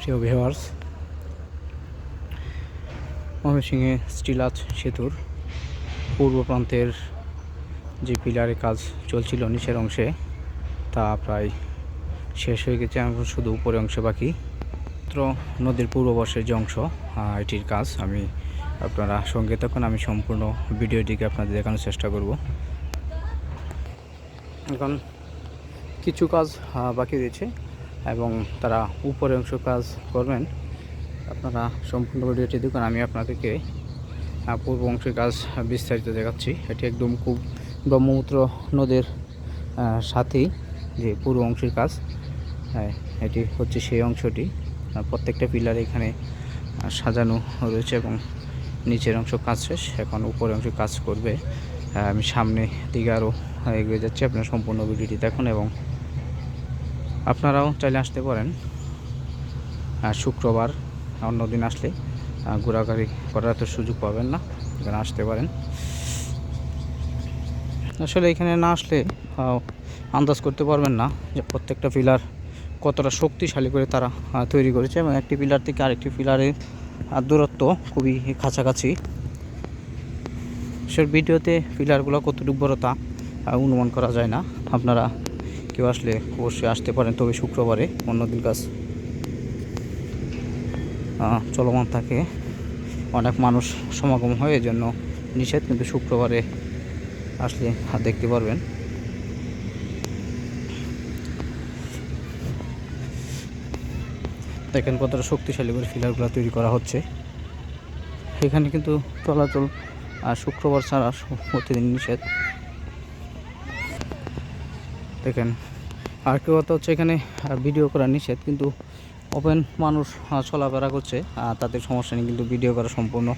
প্রিয় ভিওয়ার্স ময়মনসিংহে স্টিলাচ সেতুর পূর্ব প্রান্তের যে পিলারে কাজ চলছিল নিচের অংশে, তা প্রায় শেষ হয়ে গেছে। এখন শুধু উপরের অংশ বাকি। নদীর পূর্ববর্ষের যে অংশ এটির কাজ আমি আপনারা সঙ্গে তখন আমি সম্পূর্ণ ভিডিওটিকে আপনাদের দেখানোর চেষ্টা করব। এখন কিছু কাজ বাকি রয়েছে। এবং তারা উপরের অংশ কাজ করবেন। আপনারা সম্পূর্ণ ভিডিওটি দেখুন, আমি আপনাদেরকে পূর্ব অংশের কাজ বিস্তারিত দেখাচ্ছি। এটি একদম খুব ব্রহ্মপুত্র নদীর সাথেই যে পূর্ব অংশের কাজ। হ্যাঁ এটি হচ্ছে সেই অংশটি। প্রত্যেকটা পিলার এখানে সাজানো রয়েছে এবং নিচের অংশ কাজ শেষ। এখন উপরের অংশ কাজ করবে। আমি সামনে দিকে আরও এগিয়ে যাচ্ছি। আপনার সম্পূর্ণ ভিডিওটি দেখুন এবং আপনারাও চাইলে আসতে পারেন। শুক্রবার, অন্য দিন আসলে ঘোরাঘুরি করার তো সুযোগ পাবেন না, এখানে আসতে পারেন। আসলে এখানে না আসলে আন্দাজ করতে পারবেন না যে প্রত্যেকটা পিলার কতটা শক্তিশালী করে তারা তৈরি করেছে এবং একটি পিলার থেকে আরেকটি পিলারের দূরত্ব খুবই কাছাকাছি। সে ভিডিওতে পিলারগুলো কতটুকু বড় তা অনুমান করা যায় না। আপনারা কেউ আসলে অবশ্যই আসতে পারেন। তবে শুক্রবারে অন্যদিন কাজ চলমান থাকে। অনেক মানুষ সমাগম হয় জন্য নিষেধ, কিন্তু শুক্রবারে আসলে দেখতে পারবেন। দেখেন কতটা শক্তিশালী করে ফিলারগুলো তৈরি করা হচ্ছে। এখানে কিন্তু চলাচল আর শুক্রবার ছাড়া প্রতিদিন নিষেধ। দেখেন। আর কেউ কথা হচ্ছে এখানে ভিডিও করা নিষেধ, কিন্তু ওপেন মানুষ চলাফেরা করছে, আর তাদের সমস্যা নেই কিন্তু ভিডিও করা সম্পূর্ণ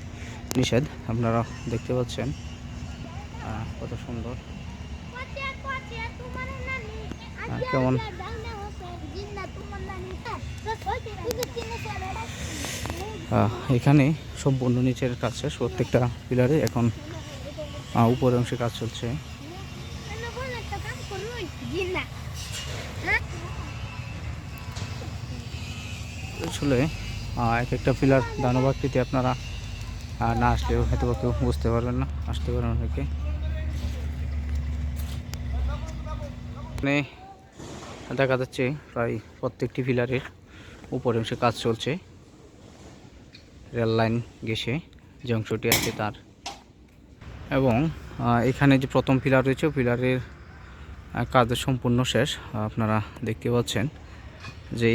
নিষেধ, আপনারা দেখতে পাচ্ছেন। কত সুন্দর। কেমন? এখানে সম্পূর্ণ নিচের কাজ শেষ, প্রত্যেকটা পিলারে এখন উপরের অংশে কাজ চলছে। আসলে আহ, এক একটা পিলার দানবাকৃতি আপনারা না আসলেও হয়তো কেউ বুঝতে পারবেন না আসতে পারেন অনেকে। এখানে দেখা যাচ্ছে প্রায় প্রত্যেকটি পিলারের উপরে অংশে কাজ চলছে। রেল লাইন গেছে যে অংশটি আছে তার। এবং এখানে যে প্রথম পিলার রয়েছে পিলারের কাজ সম্পূর্ণ শেষ আপনারা দেখতে পাচ্ছেন যে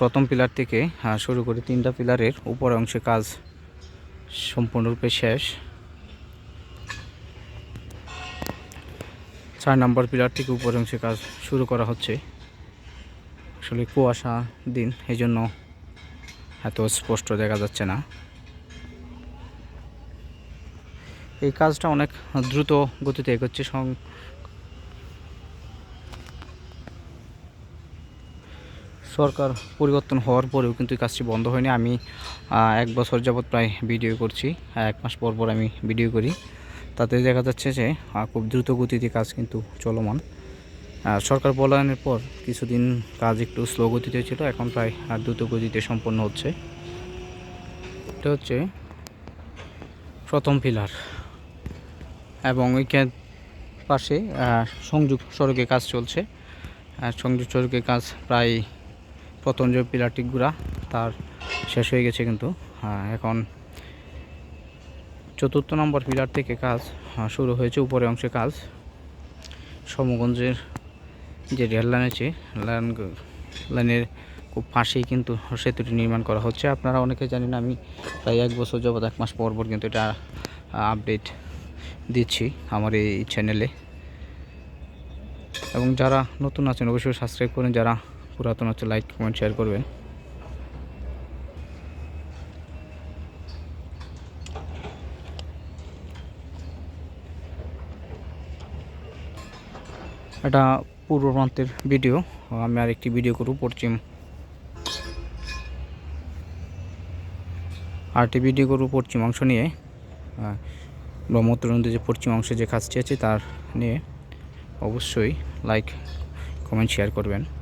প্রথম পিলার থেকে শুরু করে তিনটা পিলারের উপরে অংশে কাজ সম্পূর্ণরূপে শেষ। চার নম্বর পিলার থেকে উপরে অংশে কাজ শুরু করা হচ্ছে। আসলে কুয়াশা দিন এই জন্য এত স্পষ্ট দেখা যাচ্ছে না। এই কাজটা অনেক দ্রুত গতিতে এগোচ্ছে সরকার পরিবর্তন হওয়ার পরেও কিন্তু এই কাজটি বন্ধ হয়নি। আমি এক বছর যাবৎ প্রায় ভিডিও করছি, এক মাস পর পর আমি ভিডিও করি। তাতে দেখা যাচ্ছে যে খুব দ্রুত গতিতে কাজ কিন্তু চলমান। সরকার বলায়নের পর কিছুদিন কাজ একটু স্লো গতিতে ছিল, এখন প্রায় দ্রুত গতিতে সম্পন্ন হচ্ছে। এটা হচ্ছে প্রথম পিলার এবং ওইখান পাশে সংযোগ সড়কে কাজ চলছে। সংযোগ সড়কে কাজ প্রায় প্রথম যে পিলারটি গুড়া তার শেষ হয়ে গেছে কিন্তু। আহ, এখন চতুর্থ নম্বর পিলার থেকে কাজ আহ, শুরু হয়েছে উপরে অংশে কাজ। সমগঞ্জের যে রেল লাইন আছে লাইন লাইনের খুব পাশেই কিন্তু সেতুটি নির্মাণ করা হচ্ছে। আপনারা অনেকে জানেন আমি প্রায় এক বছর যাবৎ এক মাস পর পর কিন্তু এটা আপডেট দিচ্ছি আমার এই চ্যানেলে এবং যারা নতুন আছেন অবশ্যই সাবস্ক্রাইব করেন। যারা পুরাতন আছে লাইক কমেন্ট শেয়ার করবেন। এটা পূর্ব প্রান্তের ভিডিও আমি আরেকটি ভিডিও করব পশ্চিম। আরেকটি ভিডিও করব পশ্চিম অংশ নিয়ে ব্রহ্মপুত্র নদীর যে পশ্চিম অংশে যে কাজটি আছে, তার নিয়ে অবশ্যই লাইক কমেন্ট শেয়ার করবেন। আর